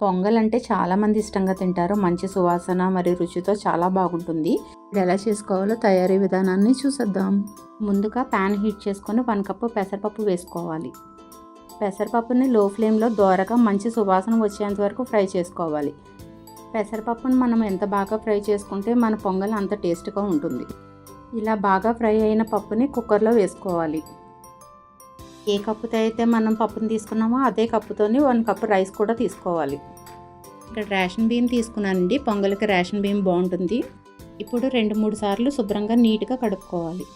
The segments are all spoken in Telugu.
పొంగల్ అంటే చాలామంది ఇష్టంగా తింటారు. మంచి సువాసన మరియు రుచితో చాలా బాగుంటుంది. ఇది ఎలా చేసుకోవాలో తయారీ విధానాన్ని చూసేద్దాం. ముందుగా ప్యాన్ హీట్ చేసుకొని వన్ కప్పు పెసరపప్పు వేసుకోవాలి. పెసరపప్పుని లో ఫ్లేమ్లో దోరగా మంచి సువాసన వచ్చేంత వరకు ఫ్రై చేసుకోవాలి. పెసరపప్పును మనం ఎంత బాగా ఫ్రై చేసుకుంటే మన పొంగల్ అంత టేస్ట్గా ఉంటుంది. ఇలా బాగా ఫ్రై అయిన పప్పుని కుక్కర్లో వేసుకోవాలి. ఏ కప్పుతో అయితే మనం పప్పుని తీసుకున్నామో అదే కప్పుతోని వన్ కప్ రైస్ కూడా తీసుకోవాలి. ఇక్కడ రేషన్ బియ్యం తీసుకున్నానండి. పొంగలికి రేషన్ బియ్యం బాగుంటుంది. ఇప్పుడు రెండు మూడు సార్లు శుభ్రంగా నీట్గా కడుక్కోవాలి.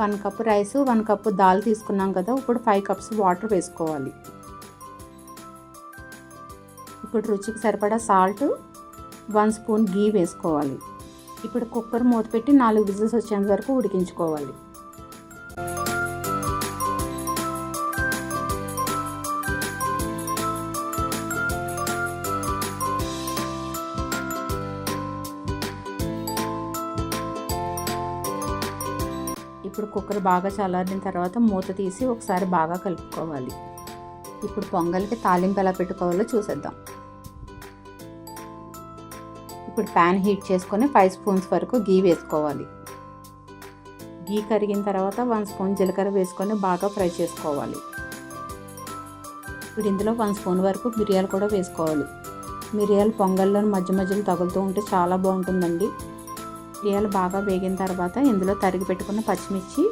One cup rice one cup dal తీసుకున్నాం కదా ఇప్పుడు ఫైవ్ కప్స్ వాటర్ వేసుకోవాలి. ఇప్పుడు రుచికి సరిపడా సాల్ట్ వన్ స్పూన్ గీ వేసుకోవాలి. ఇప్పుడు కుక్కర్ మూత పెట్టి నాలుగు విజిల్స్ వచ్చేంత వరకు ఉడికించుకోవాలి. కుక్కర్ బాగా చల్లారిన తర్వాత మూత తీసి ఒకసారి బాగా కలుపుకోవాలి. ఇప్పుడు పొంగల్కి తాలింపు ఎలా పెట్టుకోవాలో చూసేద్దాం. ఇప్పుడు ప్యాన్ హీట్ చేసుకొని ఫైవ్ స్పూన్స్ వరకు గీ వేసుకోవాలి. గీ కరిగిన తర్వాత వన్ స్పూన్ జీలకర్ర వేసుకొని బాగా ఫ్రై చేసుకోవాలి. ఇప్పుడు ఇందులో వన్ స్పూన్ వరకు మిరియాలు కూడా వేసుకోవాలి. మిరియాలు పొంగల్లో మధ్య మధ్యలో తగులుతూ ఉంటే చాలా బాగుంటుందండి. మిరియాలు బాగా వేగిన తర్వాత ఇందులో తరిగి పెట్టుకున్న పచ్చిమిర్చి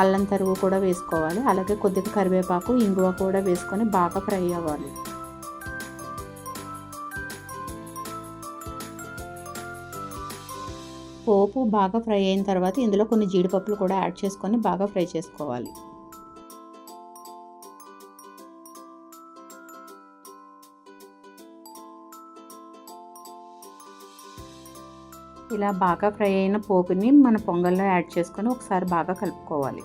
అల్లం తరుగు కూడా వేసుకోవాలి. అలాగే కొద్దిగా కరివేపాకు ఇంగువ కూడా వేసుకొని బాగా ఫ్రై అవ్వాలి. పోపు బాగా ఫ్రై అయిన తర్వాత ఇందులో కొన్ని జీడిపప్పులు కూడా యాడ్ చేసుకొని బాగా ఫ్రై చేసుకోవాలి. ఇలా బాగా ఫ్రై అయిన పోపుని మన పొంగల్లో యాడ్ చేసుకొని ఒకసారి బాగా కలుపుకోవాలి.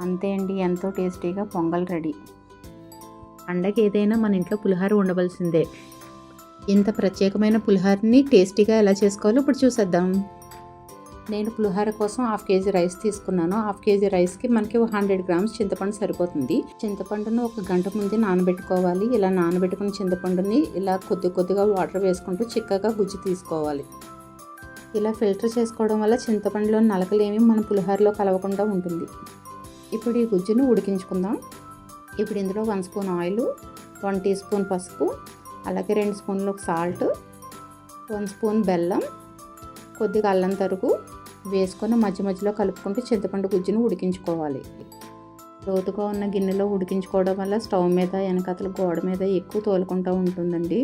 అంతే అండి ఎంతో టేస్టీగా పొంగల్ రెడీ. పండగ ఏదైనా మన ఇంట్లో పులిహోర ఉండవలసిందే. ఇంత ప్రత్యేకమైన పులిహోరని టేస్టీగా ఎలా చేసుకోవాలో ఇప్పుడు చూసేద్దాం. నేను పులిహోర కోసం హాఫ్ కేజీ రైస్ తీసుకున్నాను. హాఫ్ కేజీ రైస్కి మనకి హండ్రెడ్ గ్రామ్స్ చింతపండు సరిపోతుంది. చింతపండును ఒక గంట ముందు నానబెట్టుకోవాలి. ఇలా నానబెట్టుకున్న చింతపండుని ఇలా కొద్ది కొద్దిగా వాటర్ వేసుకుంటూ చిక్కగా గుజ్జు తీసుకోవాలి. ఇలా ఫిల్టర్ చేసుకోవడం వల్ల చింతపండులో నలకలేమి మన పులిహోరలో కలవకుండా ఉంటుంది. ఇప్పుడు ఈ గుజ్జును ఉడికించుకుందాం. ఇప్పుడు ఇందులో one spoon oil one teaspoon పసుపు అలాగే రెండు స్పూన్లు సాల్ట్ వన్ స్పూన్ బెల్లం కొద్దిగా అల్లం తరుగు వేసుకొని మధ్య మధ్యలో కలుపుకుంటూ చింతపండు గుజ్జును ఉడికించుకోవాలి. లోతుగా ఉన్న గిన్నెలో ఉడికించుకోవడం వల్ల స్టవ్ మీద వెనకతల గోడ మీద ఎక్కువ తోలుకుంటూ ఉంటుందండి.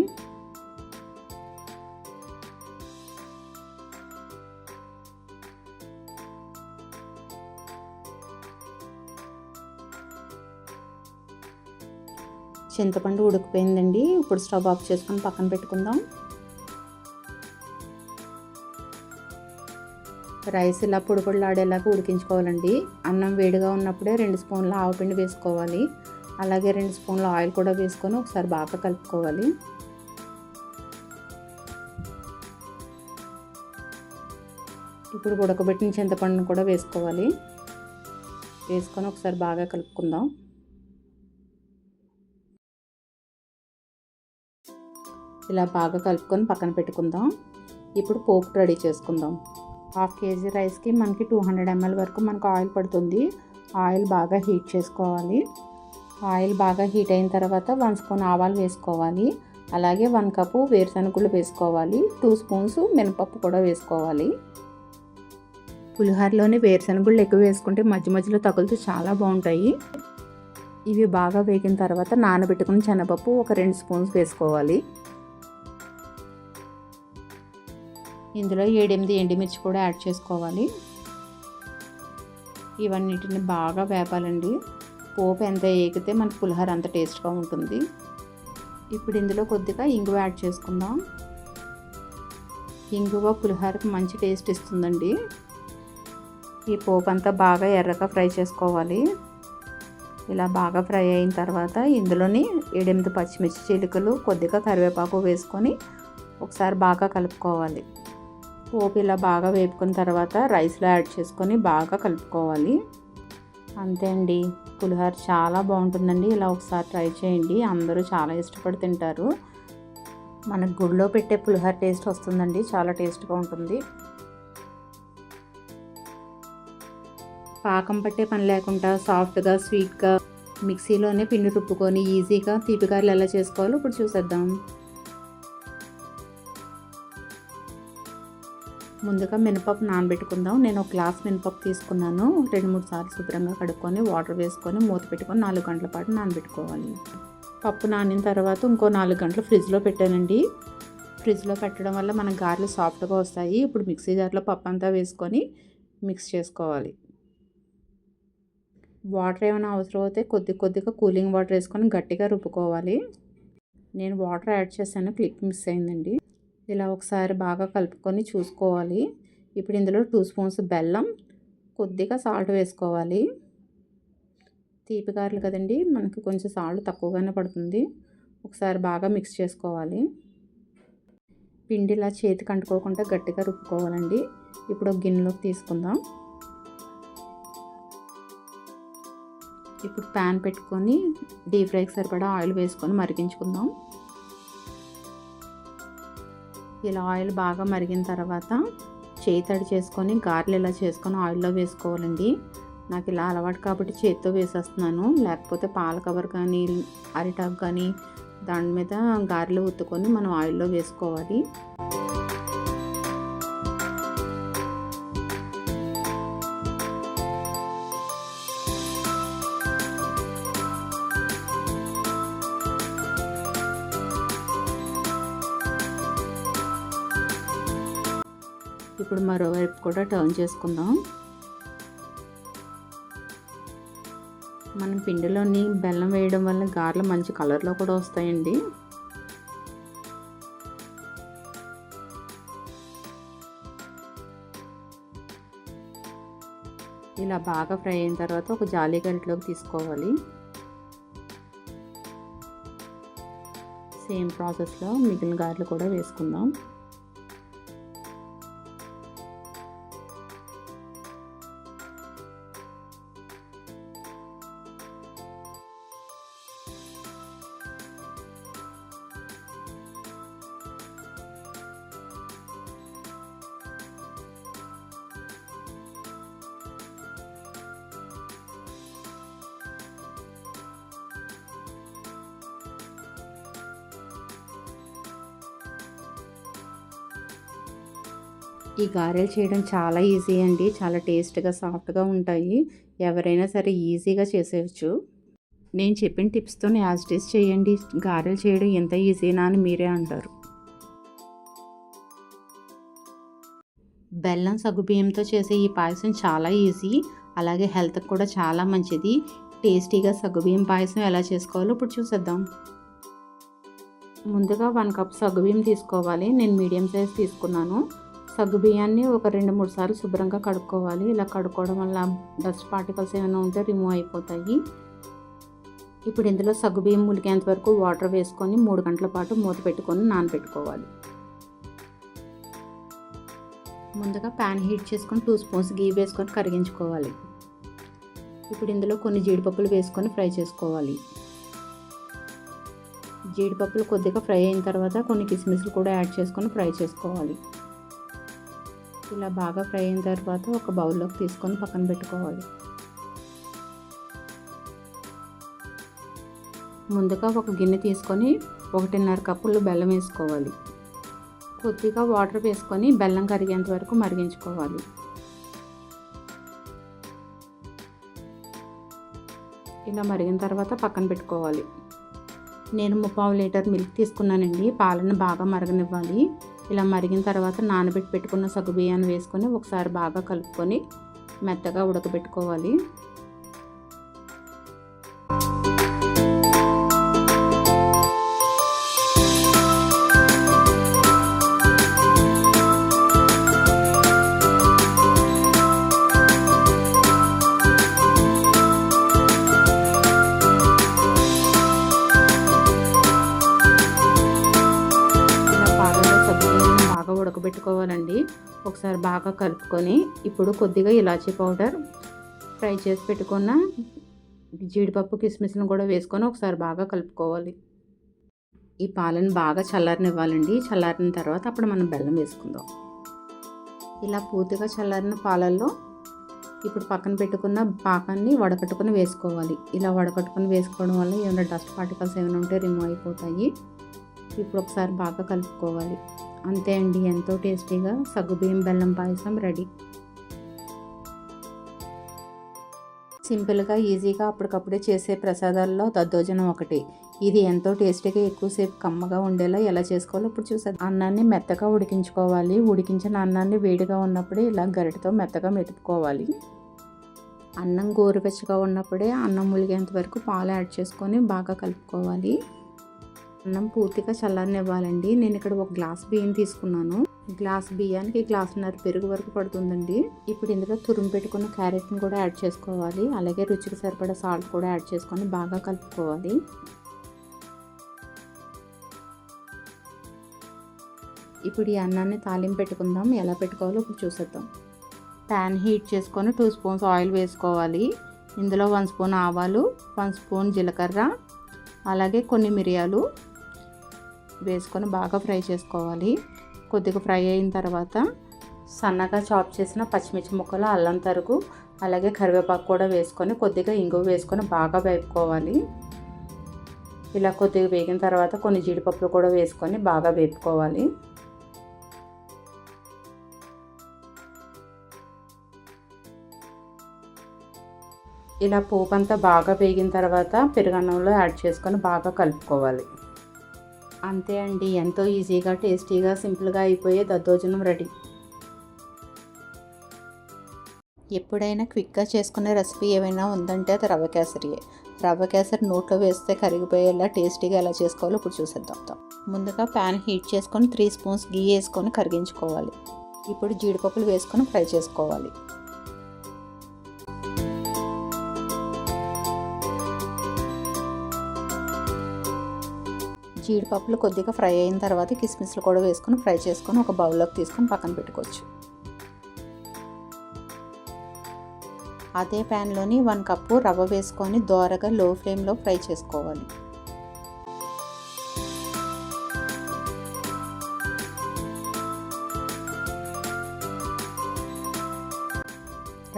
చింతపండు ఉడికిపోయిందండి. ఇప్పుడు స్టవ్ ఆఫ్ చేసుకొని పక్కన పెట్టుకుందాం. రైస్ ఇలా పొడి పొడిలాడేలాగా ఉడికించుకోవాలండి. అన్నం వేడిగా ఉన్నప్పుడే రెండు స్పూన్ల ఆవపిండి వేసుకోవాలి. అలాగే రెండు స్పూన్ల ఆయిల్ కూడా వేసుకొని ఒకసారి బాగా కలుపుకోవాలి. ఇప్పుడు ఉడకబెట్టిన చింతపండును కూడా వేసుకోవాలి. వేసుకొని ఒకసారి బాగా కలుపుకుందాం. ఇలా బాగా కలుపుకొని పక్కన పెట్టుకుందాం. ఇప్పుడు పోపు రెడీ చేసుకుందాం. హాఫ్ కేజీ రైస్కి మనకి టూ హండ్రెడ్ ఎంఎల్ వరకు మనకు ఆయిల్ పడుతుంది. ఆయిల్ బాగా హీట్ చేసుకోవాలి. ఆయిల్ బాగా హీట్ అయిన తర్వాత వన్ స్పూన్ ఆవాలు వేసుకోవాలి. అలాగే వన్ కప్పు వేరుశనగుళ్ళు వేసుకోవాలి. టూ స్పూన్స్ మినపప్పు కూడా వేసుకోవాలి. పులిహోరలోని వేరుశనగుళ్ళు ఎక్కువ వేసుకుంటే మధ్య మధ్యలో తగులుతూ చాలా బాగుంటాయి. ఇవి బాగా వేగిన తర్వాత నానబెట్టుకున్న శనగపప్పు ఒక రెండు స్పూన్స్ వేసుకోవాలి. ఇందులో ఏడెనిమిది ఎండుమిర్చి కూడా యాడ్ చేసుకోవాలి. ఇవన్నిటిని బాగా వేపాలండి. పోపు ఎంత ఏగితే మనకు పులిహోర అంత టేస్ట్గా ఉంటుంది. ఇప్పుడు ఇందులో కొద్దిగా ఇంగువ యాడ్ చేసుకుందాం. ఇంగువ పులిహోరకి మంచి టేస్ట్ ఇస్తుందండి. ఈ పోపు అంతా బాగా ఎర్రగా ఫ్రై చేసుకోవాలి. ఇలా బాగా ఫ్రై అయిన తర్వాత ఇందులోని ఏడెనిమిది పచ్చిమిర్చి చిలుకలు కొద్దిగా కరివేపాకు వేసుకొని ఒకసారి బాగా కలుపుకోవాలి. పోపు ఇలా బాగా వేపుకున్న తర్వాత రైస్లో యాడ్ చేసుకొని బాగా కలుపుకోవాలి. అంతే అండి. పులిహోర చాలా బాగుంటుందండి. ఇలా ఒకసారి ట్రై చేయండి. అందరూ చాలా ఇష్టపడి తింటారు. మనకు గుడిలో పెట్టే పులిహోర టేస్ట్ వస్తుందండి. చాలా టేస్ట్గా ఉంటుంది. పాకం పట్టే పని లేకుండా సాఫ్ట్గా స్వీట్గా మిక్సీలోనే పిండి రుబ్బుకొని ఈజీగా తీపిగారులు ఎలా చేసుకోవాలో ఇప్పుడు చూసేద్దాం. ముందుగా మినపప్పు నానబెట్టుకుందాం. నేను ఒక గ్లాస్ మినపప్పు తీసుకున్నాను. రెండు మూడు సార్లు శుభ్రంగా కడుక్కొని వాటర్ వేసుకొని మూత పెట్టుకొని నాలుగు గంటల పాటు నానబెట్టుకోవాలి. పప్పు నానిన తర్వాత ఇంకో నాలుగు గంటలు ఫ్రిడ్జ్లో పెట్టానండి. ఫ్రిడ్జ్లో పెట్టడం వల్ల మన గారెలు సాఫ్ట్గా వస్తాయి. ఇప్పుడు మిక్సీ జార్లో పప్పు అంతా వేసుకొని మిక్స్ చేసుకోవాలి. వాటర్ ఏమైనా అవసరం అయితే కొద్ది కొద్దిగా కూలింగ్ వాటర్ వేసుకొని గట్టిగా రుబ్బుకోవాలి. నేను వాటర్ యాడ్ చేశాను. క్లిక్ మిస్ అయిందండి. ఇలా ఒకసారి బాగా కలుపుకొని చూసుకోవాలి. ఇప్పుడు ఇందులో టూ స్పూన్స్ బెల్లం కొద్దిగా సాల్ట్ వేసుకోవాలి. తీపి గారెలు కదండి మనకి కొంచెం సాల్ట్ తక్కువగానే పడుతుంది. ఒకసారి బాగా మిక్స్ చేసుకోవాలి. పిండి ఇలా చేతికి అంటుకోకుండా గట్టిగా రుబ్బుకోవాలండి. ఇప్పుడు ఒక గిన్నెలోకి తీసుకుందాం. ఇప్పుడు ప్యాన్ పెట్టుకొని డీప్ ఫ్రైకి సరిపడా ఆయిల్ వేసుకొని మరిగించుకుందాం. ఇలా ఆయిల్ బాగా మరిగిన తర్వాత చేయి తడి చేసుకొని గారెలు ఇలా చేసుకొని ఆయిల్లో వేసుకోవాలండి. నాకు ఇలా అలవాటు కాబట్టి చేతితో వేసేస్తున్నాను. లేకపోతే పాల కవర్ కానీ అరిటాక్ కానీ దాని మీద గారెలు ఉత్తుకొని మనం ఆయిల్లో వేసుకోవాలి. ఇప్పుడు మరోవైపు కూడా టర్న్ చేసుకుందాం. మనం పిండిలోని బెల్లం వేయడం వల్ల గారెలు మంచి కలర్లో కూడా వస్తాయండి. ఇలా బాగా ఫ్రై అయిన తర్వాత ఒక జాలీ గంటలోకి తీసుకోవాలి. సేమ్ ప్రాసెస్లో మిగిలిన గారెలు కూడా వేసుకుందాం. ఈ గారెలు చేయడం చాలా ఈజీ అండి. చాలా టేస్ట్గా సాఫ్ట్గా ఉంటాయి. ఎవరైనా సరే ఈజీగా చేసేయచ్చు. నేను చెప్పిన టిప్స్తో యాజ్ టేస్ట్ చేయండి. గారెలు చేయడం ఎంత ఈజీనా అని మీరే అంటారు. బెల్లం సగ్గుబియ్యంతో చేసే ఈ పాయసం చాలా ఈజీ. అలాగే హెల్త్కి కూడా చాలా మంచిది. టేస్టీగా సగ్గుబియ్యం పాయసం ఎలా చేసుకోవాలో ఇప్పుడు చూసేద్దాం. ముందుగా వన్ కప్ సగ్గుబియ్యం తీసుకోవాలి. నేను మీడియం సైజ్ తీసుకున్నాను. సగ్గు బియ్యాన్ని ఒక రెండు మూడు సార్లు శుభ్రంగా కడుక్కోవాలి. ఇలా కడుక్కోవడం వల్ల డస్ట్ పార్టికల్స్ ఏమైనా ఉంటే రిమూవ్ అయిపోతాయి. ఇప్పుడు ఇందులో సగ్గు బియ్యం ములికేంత వరకు వాటర్ వేసుకొని మూడు గంటల పాటు మూత పెట్టుకొని నానబెట్టుకోవాలి. ముందుగా ప్యాన్ హీట్ చేసుకొని టూ స్పూన్స్ గీ వేసుకొని కరిగించుకోవాలి. ఇప్పుడు ఇందులో కొన్ని జీడిపప్పులు వేసుకొని ఫ్రై చేసుకోవాలి. జీడిపప్పులు కొద్దిగా ఫ్రై అయిన తర్వాత కొన్ని కిస్మిస్లు కూడా యాడ్ చేసుకొని ఫ్రై చేసుకోవాలి. ఇలా బాగా ఫ్రై అయిన తర్వాత ఒక బౌల్లోకి తీసుకొని పక్కన పెట్టుకోవాలి. ముందుగా ఒక గిన్నె తీసుకొని ఒకటిన్నర కప్పులు బెల్లం వేసుకోవాలి. కొద్దిగా వాటర్ వేసుకొని బెల్లం కరిగేంత వరకు మరిగించుకోవాలి. ఇలా మరిగిన తర్వాత పక్కన పెట్టుకోవాలి. నేను ముప్పావు లీటర్ మిల్క్ తీసుకున్నానండి. పాలను బాగా మరగనివ్వాలి. ఇలా మరిగిన తర్వాత నానబెట్టి పెట్టుకున్న సగ్గు బియ్యాన్ని వేసుకొని ఒకసారి బాగా కలుపుకొని మెత్తగా ఉడకబెట్టుకోవాలి. బాగా కలుపుకొని ఇప్పుడు కొద్దిగా ఇలాచీ పౌడర్ ఫ్రై చేసి పెట్టుకున్న జీడిపప్పు కిస్మిస్లను కూడా వేసుకొని ఒకసారి బాగా కలుపుకోవాలి. ఈ పాలను బాగా చల్లారనివ్వాలండి. చల్లారిన తర్వాత అప్పుడు మనం బెల్లం వేసుకుందాం. ఇలా పూర్తిగా చల్లారిన పాలల్లో ఇప్పుడు పక్కన పెట్టుకున్న పాకాన్ని వడకట్టుకుని వేసుకోవాలి. ఇలా వడకట్టుకుని వేసుకోవడం వల్ల ఏమైనా డస్ట్ పార్టికల్స్ ఏమైనా ఉంటే రిమూవ్ అయిపోతాయి. ఇప్పుడు ఒకసారి బాగా కలుపుకోవాలి. అంతే అండి ఎంతో టేస్టీగా సగ్గుబియ్యం బెల్లం పాయసం రెడీ. సింపుల్గా ఈజీగా అప్పటికప్పుడే చేసే ప్రసాదాల్లో దద్దోజనం ఒకటి. ఇది ఎంతో టేస్టీగా ఎక్కువసేపు కమ్మగా ఉండేలా ఎలా చేసుకోవాలో ఇప్పుడు చూసాను అన్నాన్ని మెత్తగా ఉడికించుకోవాలి. ఉడికించిన అన్నాన్ని వేడిగా ఉన్నప్పుడే ఇలా గరిటతో మెత్తగా మెతుపుకోవాలి అన్నం గోరువెచ్చగా ఉన్నప్పుడే అన్నం ములిగేంత వరకు పాలు యాడ్ చేసుకొని బాగా కలుపుకోవాలి. అన్నం పూర్తిగా చల్లనివ్వాలండి నేను ఇక్కడ ఒక గ్లాస్ బియ్యం తీసుకున్నాను. గ్లాస్ బియ్యానికి గ్లాసున్నర పెరుగు వరకు పడుతుందండి. ఇప్పుడు ఇందులో తురుము పెట్టుకున్న క్యారెట్ని కూడా యాడ్ చేసుకోవాలి. అలాగే రుచికి సరిపడా సాల్ట్ కూడా యాడ్ చేసుకొని బాగా కలుపుకోవాలి. ఇప్పుడు ఈ అన్నాన్ని తాలింపు పెట్టుకుందాం. ఎలా పెట్టుకోవాలో ఇప్పుడు చూసేద్దాం. ప్యాన్ హీట్ చేసుకొని టూ స్పూన్స్ ఆయిల్ వేసుకోవాలి. ఇందులో వన్ స్పూన్ ఆవాలు వన్ స్పూన్ జీలకర్ర అలాగే కొన్ని మిరియాలు వేసుకొని బాగా ఫ్రై చేసుకోవాలి. కొద్దిగా ఫ్రై అయిన తర్వాత సన్నగా చాప్ చేసిన పచ్చిమిర్చి ముక్కలు అల్లం తరుగు అలాగే కరివేపాకు కూడా వేసుకొని కొద్దిగా ఇంగువ వేసుకొని బాగా వేపుకోవాలి. ఇలా కొద్దిగా వేగిన తర్వాత కొన్ని జీడిపప్పులు కూడా వేసుకొని బాగా వేపుకోవాలి. ఇలా పోపు అంతా బాగా వేగిన తర్వాత పెరుగన్నంలో యాడ్ చేసుకొని బాగా కలుపుకోవాలి. అంతే అండి. ఎంతో ఈజీగా టేస్టీగా సింపుల్గా అయిపోయే దద్దోజనం రెడీ. ఎప్పుడైనా క్విక్గా చేసుకునే రెసిపీ ఏమైనా ఉందంటే అది రవ్వ కేసరియే. రవ్వ కేసరి నోట్లో వేస్తే కరిగిపోయేలా టేస్టీగా ఎలా చేసుకోవాలో ఇప్పుడు చూసేద్దాం. ముందుగా ప్యాన్ హీట్ చేసుకొని త్రీ స్పూన్స్ గీ వేసుకొని కరిగించుకోవాలి. ఇప్పుడు జీడిపప్పులు వేసుకొని ఫ్రై చేసుకోవాలి. జీడిపప్పులు కొద్దిగా ఫ్రై అయిన తర్వాత కిస్మిస్లు కూడా వేసుకొని ఫ్రై చేసుకొని ఒక బౌల్లోకి తీసుకొని పక్కన పెట్టుకోవచ్చు. అదే ప్యాన్లోని వన్ కప్పు రవ్వ వేసుకొని దోరగా లో ఫ్లేమ్లో ఫ్రై చేసుకోవాలి.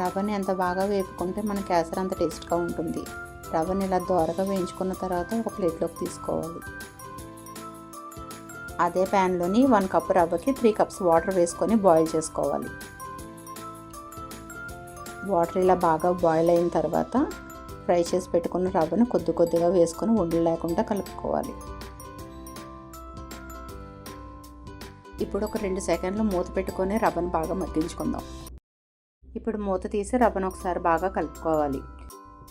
రవ్వని ఎంత బాగా వేపుకుంటే మన కేసర్ అంత టేస్ట్గా ఉంటుంది. రవ్వని ఇలా దోరగా వేయించుకున్న తర్వాత ఒక ప్లేట్లోకి తీసుకోవాలి. అదే ప్యాన్లోని వన్ కప్ రవ్వకి త్రీ కప్స్ వాటర్ వేసుకొని బాయిల్ చేసుకోవాలి. వాటర్ ఇలా బాగా బాయిల్ అయిన తర్వాత ఫ్రై చేసి పెట్టుకున్న రవ్వను కొద్ది కొద్దిగా వేసుకొని ఉండలు లేకుండా కలుపుకోవాలి. ఇప్పుడు ఒక రెండు సెకండ్లు మూత పెట్టుకొని రవ్వను బాగా మగ్గించుకుందాం. ఇప్పుడు మూత తీసి రవ్వను ఒకసారి బాగా కలుపుకోవాలి.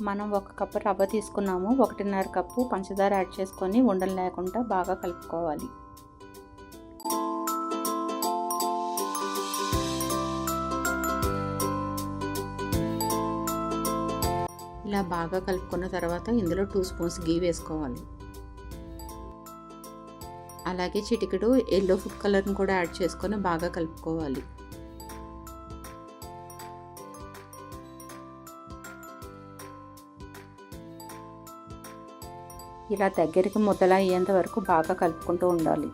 మనం ఒక కప్పు రవ్వ తీసుకున్నాము ఒకటిన్నర కప్పు పంచదార యాడ్ చేసుకొని ఉండలు లేకుండా బాగా కలుపుకోవాలి. ఇలా బాగా కలుపుకున్న తర్వాత ఇందులో టూ స్పూన్స్ గీ వేసుకోవాలి. అలాగే చిటికెడు ఎల్లో ఫుడ్ కలర్ని కూడా యాడ్ చేసుకొని బాగా కలుపుకోవాలి. ఇలా దగ్గరికి ముద్దలా వరకు బాగా కలుపుకుంటూ ఉండాలి.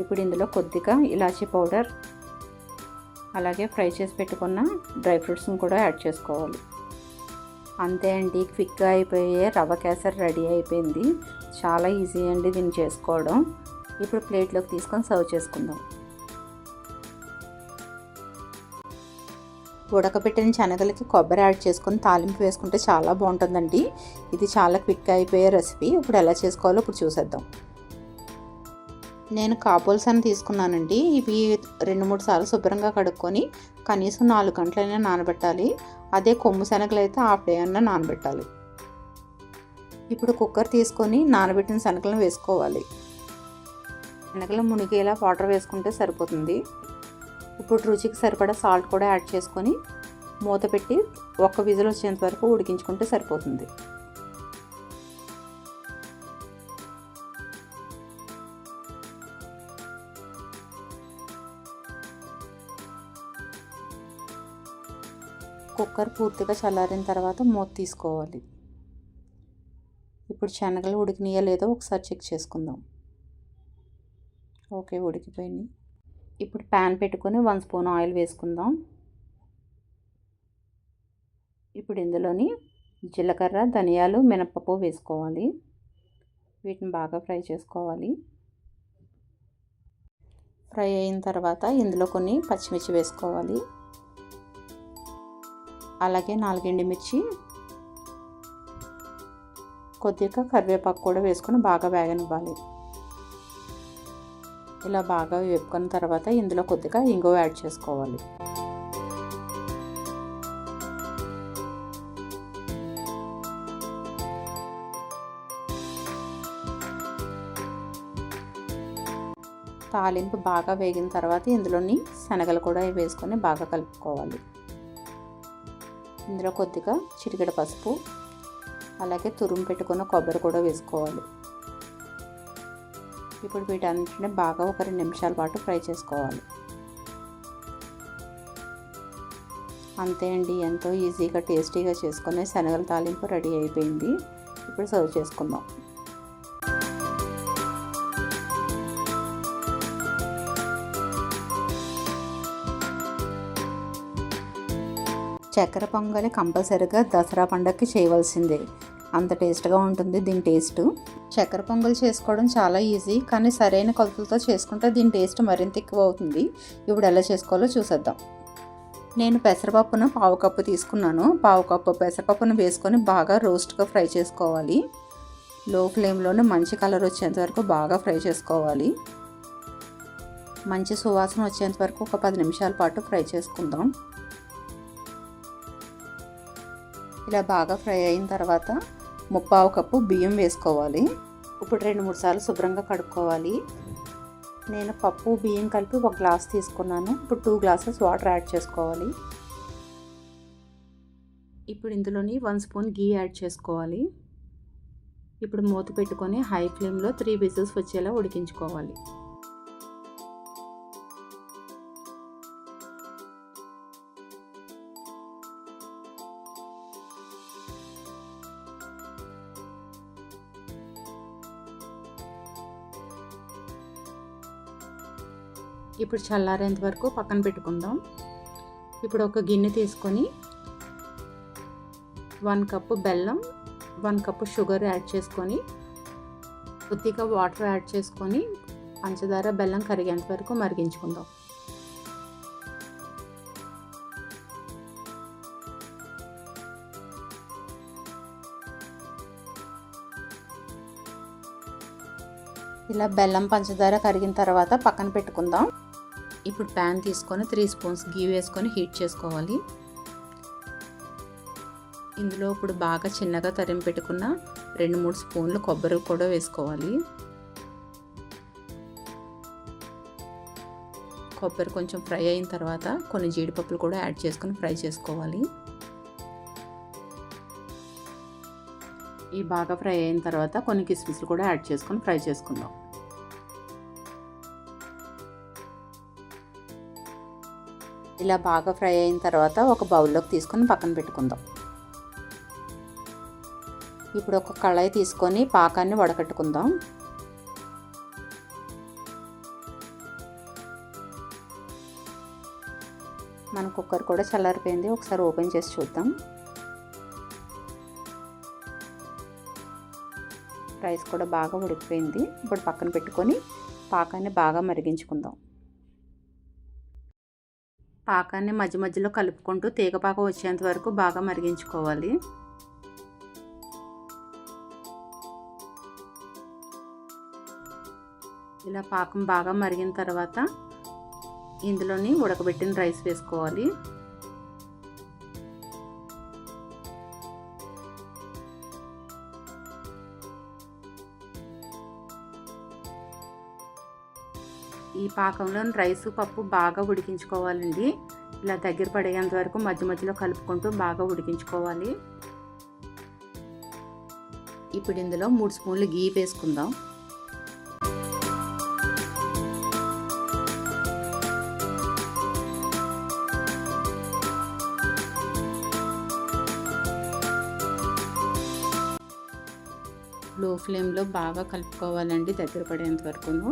ఇప్పుడు ఇందులో కొద్దిగా ఇలాచీ పౌడర్ అలాగే ఫ్రై చేసి పెట్టుకున్న డ్రై ఫ్రూట్స్ని కూడా యాడ్ చేసుకోవాలి. అంతే అండి క్విక్గా అయిపోయే రవ్వ కేసరి రెడీ అయిపోయింది. చాలా ఈజీ అండి దీన్ని చేసుకోవడం. ఇప్పుడు ప్లేట్లోకి తీసుకొని సర్వ్ చేసుకుందాం. ఉడకబెట్టిన శనగలకి కొబ్బరి యాడ్ చేసుకొని తాలింపు వేసుకుంటే చాలా బాగుంటుందండి. ఇది చాలా క్విక్గా అయిపోయే రెసిపీ. ఇప్పుడు ఎలా చేసుకోవాలో ఇప్పుడు చూసేద్దాం. నేను కాపోల్స్ అని తీసుకున్నానండి. ఇవి రెండు మూడు సార్లు శుభ్రంగా కడుక్కొని కనీసం నాలుగు గంటలైనా నానబెట్టాలి. అదే కొమ్ము శనగలు అయితే హాఫ్ డే అయినా నానబెట్టాలి. ఇప్పుడు కుక్కర్ తీసుకొని నానబెట్టిన శనగలను వేసుకోవాలి. శనగలు మునిగేలా వాటర్ వేసుకుంటే సరిపోతుంది. ఇప్పుడు రుచికి సరిపడా సాల్ట్ కూడా యాడ్ చేసుకొని మూత పెట్టి ఒక్క విజిల్ వచ్చేంత వరకు ఉడికించుకుంటే సరిపోతుంది. కుక్కర్ పూర్తిగా చల్లారిన తర్వాత మూత తీసుకోవాలి. ఇప్పుడు శనగలు ఉడికినాయో లేదో ఒకసారి చెక్ చేసుకుందాం. ఓకే ఉడికిపోయినాయి. ఇప్పుడు ప్యాన్ పెట్టుకొని వన్ స్పూన్ ఆయిల్ వేసుకుందాం. ఇప్పుడు ఇందులోని జీలకర్ర ధనియాలు మినప్పప్పు వేసుకోవాలి. వీటిని బాగా ఫ్రై చేసుకోవాలి. ఫ్రై అయిన తర్వాత ఇందులో కొన్ని పచ్చిమిర్చి వేసుకోవాలి. అలాగే నాలుగు మిర్చి కొద్దిగా కరివేపాకు కూడా వేసుకొని బాగా వేగనివ్వాలి. ఇలా బాగా వేపుకున్న తర్వాత ఇందులో కొద్దిగా ఇంగువ యాడ్ చేసుకోవాలి. తాలింపు బాగా వేగిన తర్వాత ఇందులోని శనగలు కూడా వేసుకొని బాగా కలుపుకోవాలి. ఇందులో కొద్దిగా చిటికెడ పసుపు అలాగే తురుము పెట్టుకున్న కొబ్బరి కూడా వేసుకోవాలి. ఇప్పుడు వీటన్నిటిని బాగా ఒక రెండు నిమిషాల పాటు ఫ్రై చేసుకోవాలి. అంతే అండి ఎంతో ఈజీగా టేస్టీగా చేసుకునే శనగల తాలింపు రెడీ అయిపోయింది. ఇప్పుడు సర్వ్ చేసుకుందాం. చక్కెర పొంగలి కంపల్సరిగా దసరా పండగకి చేయవలసిందే. అంత టేస్ట్గా ఉంటుంది దీని టేస్ట్. చక్కెర పొంగల్ చేసుకోవడం చాలా ఈజీ కానీ సరైన కొలతలతో చేసుకుంటే దీని టేస్ట్ మరింత ఎక్కువ అవుతుంది. ఇప్పుడు ఎలా చేసుకోవాలో చూసేద్దాం. నేను పెసరపప్పును పావు కప్పు తీసుకున్నాను. పావు కప్పు పెసరపప్పును వేసుకొని బాగా రోస్ట్గా ఫ్రై చేసుకోవాలి. లో ఫ్లేమ్లోనే మంచి కలర్ వచ్చేంత వరకు బాగా ఫ్రై చేసుకోవాలి. మంచి సువాసన వచ్చేంత వరకు ఒక పది నిమిషాల పాటు ఫ్రై చేసుకుందాం. ఇలా బాగా ఫ్రై అయిన తర్వాత ముప్పావు కప్పు బియ్యం వేసుకోవాలి. ఇప్పుడు రెండు మూడు సార్లు శుభ్రంగా కడుక్కోవాలి. నేను పప్పు బియ్యం కలిపి ఒక గ్లాస్ తీసుకున్నాను. ఇప్పుడు టూ గ్లాసెస్ వాటర్ యాడ్ చేసుకోవాలి. ఇప్పుడు ఇందులోని వన్ స్పూన్ గీ యాడ్ చేసుకోవాలి. ఇప్పుడు మూత పెట్టుకొని హై ఫ్లేమ్లో త్రీ విజిల్స్ వచ్చేలా ఉడికించుకోవాలి. ఇప్పుడు చల్లారేంత వరకు పక్కన పెట్టుకుందాం. ఇప్పుడు ఒక గిన్నె తీసుకొని వన్ కప్పు బెల్లం వన్ కప్పు షుగర్ యాడ్ చేసుకొని కొద్దిగా వాటర్ యాడ్ చేసుకొని పంచదార బెల్లం కరిగేంత వరకు మరిగించుకుందాం. ఇలా బెల్లం పంచదార కరిగిన తర్వాత పక్కన పెట్టుకుందాం. ఇప్పుడు ప్యాన్ తీసుకొని త్రీ స్పూన్స్ గీ వేసుకొని హీట్ చేసుకోవాలి. ఇందులో ఇప్పుడు బాగా చిన్నగా తరిమి పెట్టుకున్న రెండు మూడు స్పూన్లు కొబ్బరి కూడా వేసుకోవాలి. కొబ్బరి కొంచెం ఫ్రై అయిన తర్వాత కొన్ని జీడిపప్పులు కూడా యాడ్ చేసుకొని ఫ్రై చేసుకోవాలి. ఈ బాగా ఫ్రై అయిన తర్వాత కొన్ని కిస్మిస్లు కూడా యాడ్ చేసుకొని ఫ్రై చేసుకుందాం. ఇలా బాగా ఫ్రై అయిన తర్వాత ఒక బౌల్లోకి తీసుకొని పక్కన పెట్టుకుందాం. ఇప్పుడు ఒక కళాయి తీసుకొని పాకాన్ని వడకట్టుకుందాం. మన కుక్కర్ కూడా చల్లారిపోయింది. ఒకసారి ఓపెన్ చేసి చూద్దాం. రైస్ కూడా బాగా ఉడికిపోయింది. ఇప్పుడు పక్కన పెట్టుకొని పాకాన్ని బాగా మరిగించుకుందాం. పాకాన్ని మధ్య మధ్యలో కలుపుకుంటూ తీగపాక వచ్చేంత వరకు బాగా మరిగించుకోవాలి. ఇలా పాకం బాగా మరిగిన తర్వాత ఇందులోని ఉడకబెట్టిన రైస్ వేసుకోవాలి. ఈ పాకంలో రైస్ పప్పు బాగా ఉడికించుకోవాలండి. ఇలా దగ్గర పడేంత వరకు మధ్య మధ్యలో కలుపుకుంటూ బాగా ఉడికించుకోవాలి. ఇప్పుడు ఇందులో మూడు స్పూన్లు గీ వేసుకుందాం. లో ఫ్లేమ్లో బాగా కలుపుకోవాలండి దగ్గర పడేంత వరకును.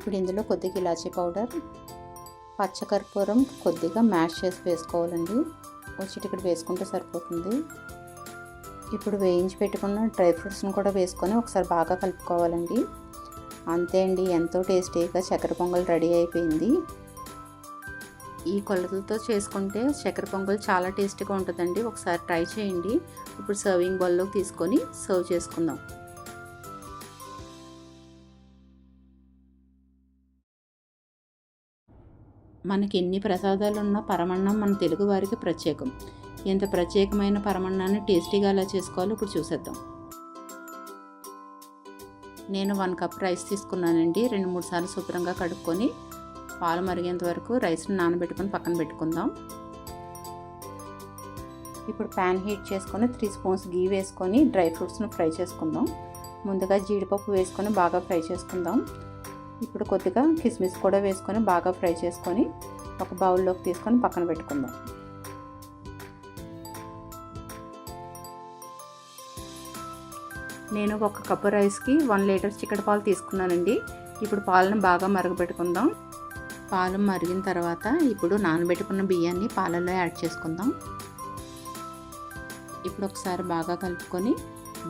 ఇప్పుడు ఇందులో కొద్దిగా ఇలాచీ పౌడర్ పచ్చకర్పూరం కొద్దిగా మ్యాష్ చేసి వేసుకోవాలండి. ఇక్కడ వేసుకుంటే సరిపోతుంది. ఇప్పుడు వేయించి పెట్టుకున్న డ్రై ఫ్రూట్స్ని కూడా వేసుకొని ఒకసారి బాగా కలుపుకోవాలండి. అంతే అండి ఎంతో టేస్టీగా చక్కెర పొంగల్ రెడీ అయిపోయింది. ఈ కొలతలతో చేసుకుంటే చక్కెర పొంగల్ చాలా టేస్టీగా ఉంటుందండి. ఒకసారి ట్రై చేయండి. ఇప్పుడు సర్వింగ్ బౌల్లోకి తీసుకొని సర్వ్ చేసుకుందాం. మనకి ఎన్ని ప్రసాదాలు ఉన్నా పరమన్నం మన తెలుగు వారికి ప్రత్యేకం. ఎంత ప్రత్యేకమైన పరమన్నాన్ని టేస్టీగా ఎలా చేసుకోవాలో ఇప్పుడు చూసేద్దాం. నేను వన్ కప్ రైస్ తీసుకున్నానండి. రెండు మూడు సార్లు శుభ్రంగా కడుక్కొని పాలు మరిగేంత వరకు రైస్ని నానబెట్టుకొని పక్కన పెట్టుకుందాం. ఇప్పుడు ప్యాన్ హీట్ చేసుకొని త్రీ స్పూన్స్ గీ వేసుకొని డ్రై ఫ్రూట్స్ను ఫ్రై చేసుకుందాం. ముందుగా జీడిపప్పు వేసుకొని బాగా ఫ్రై చేసుకుందాం. ఇప్పుడు కొద్దిగా కిస్మిస్ కూడా వేసుకొని బాగా ఫ్రై చేసుకొని ఒక బౌల్లోకి తీసుకొని పక్కన పెట్టుకుందాం. నేను ఒక కప్పు రైస్కి వన్ లీటర్ చిక్కటి పాలు తీసుకున్నానండి. ఇప్పుడు పాలను బాగా మరగబెట్టుకుందాం. పాలు మరిగిన తర్వాత ఇప్పుడు నానబెట్టుకున్న బియ్యాన్ని పాలల్లో యాడ్ చేసుకుందాం. ఇప్పుడు ఒకసారి బాగా కలుపుకొని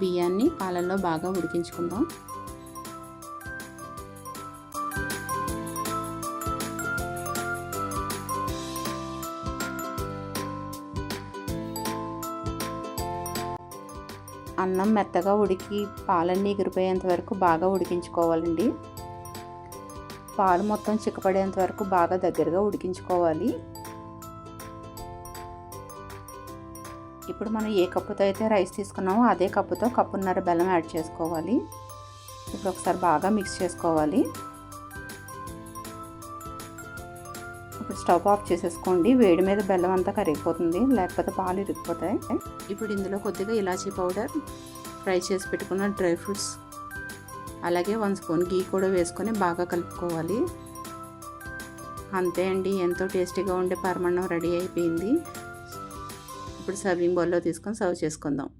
బియ్యాన్ని పాలల్లో బాగా ఉడికించుకుందాం. అన్నం మెత్తగా ఉడికి పాలన్నీ ఎగిరిపోయేంత వరకు బాగా ఉడికించుకోవాలండి. పాలు మొత్తం చిక్కపడేంత వరకు బాగా దగ్గరగా ఉడికించుకోవాలి. ఇప్పుడు మనం ఏ కప్పుతో అయితే రైస్ తీసుకున్నామో అదే కప్పుతో కప్పున్నర బెల్లం యాడ్ చేసుకోవాలి. ఇప్పుడు ఒకసారి బాగా మిక్స్ చేసుకోవాలి. ఇప్పుడు స్టవ్ ఆఫ్ చేసేసుకోండి. వేడి మీద బెల్లం అంతా కరిగిపోతుంది. లేకపోతే పాలు ఇరిగిపోతాయి ఇప్పుడు ఇందులో కొద్దిగా ఇలాచీ పౌడర్ ఫ్రై చేసి పెట్టుకున్న డ్రై ఫ్రూట్స్ అలాగే వన్ స్పూన్ గీ కూడా వేసుకొని బాగా కలుపుకోవాలి. అంతే అండి. ఎంతో టేస్టీగా ఉండే పరమాన్నం రెడీ అయిపోయింది. ఇప్పుడు సర్వింగ్ బౌల్లో తీసుకొని సర్వ్ చేసుకుందాం.